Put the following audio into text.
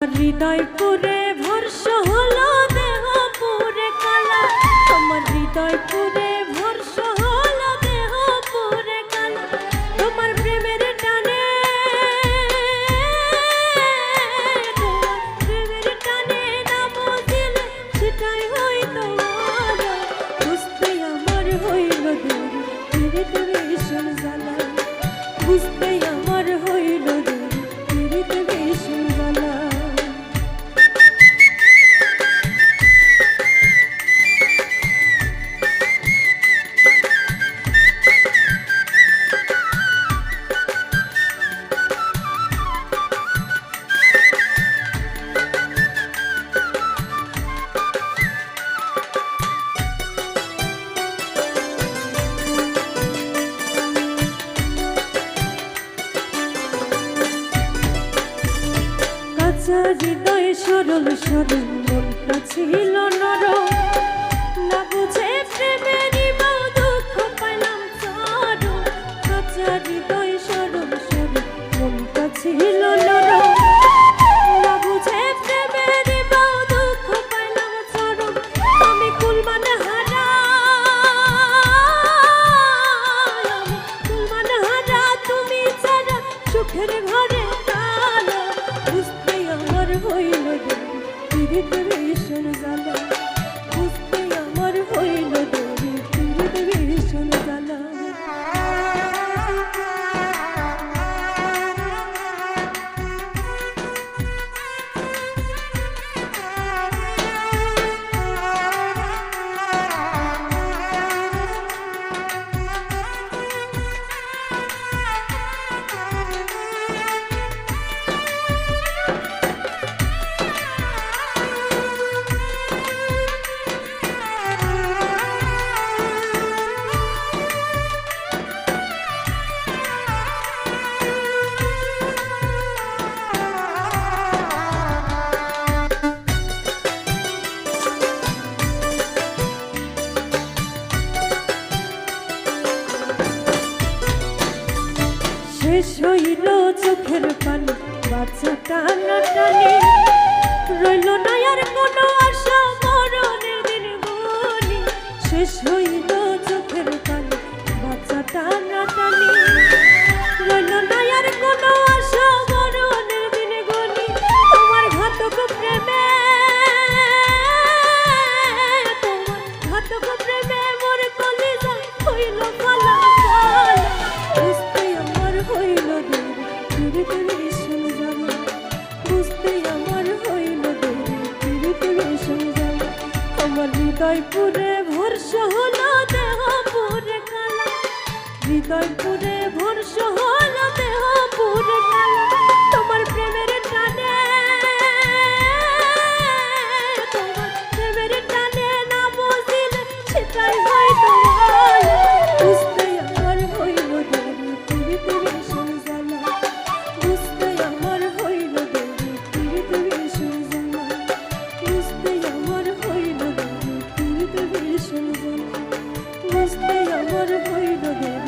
হৃদয়পুরে বাচ্চা হৃদয়ে সরল সরল মনটা ছিল নরম। না বুঝে প্রেমেরই বা দুঃখ পেলাম চারো বাচ্চা হৃদয় Hare সইল চোখের পান বাচ্চা টানা টানে। রইল না আর কোনো আশা, মরণের দিন বলি শেষ হইল হৃদয়পুরে ভর্ষ হলো দেহপুরে কালা। হৃদয়পুরে ভর্ষ হলো কালা। Yeah.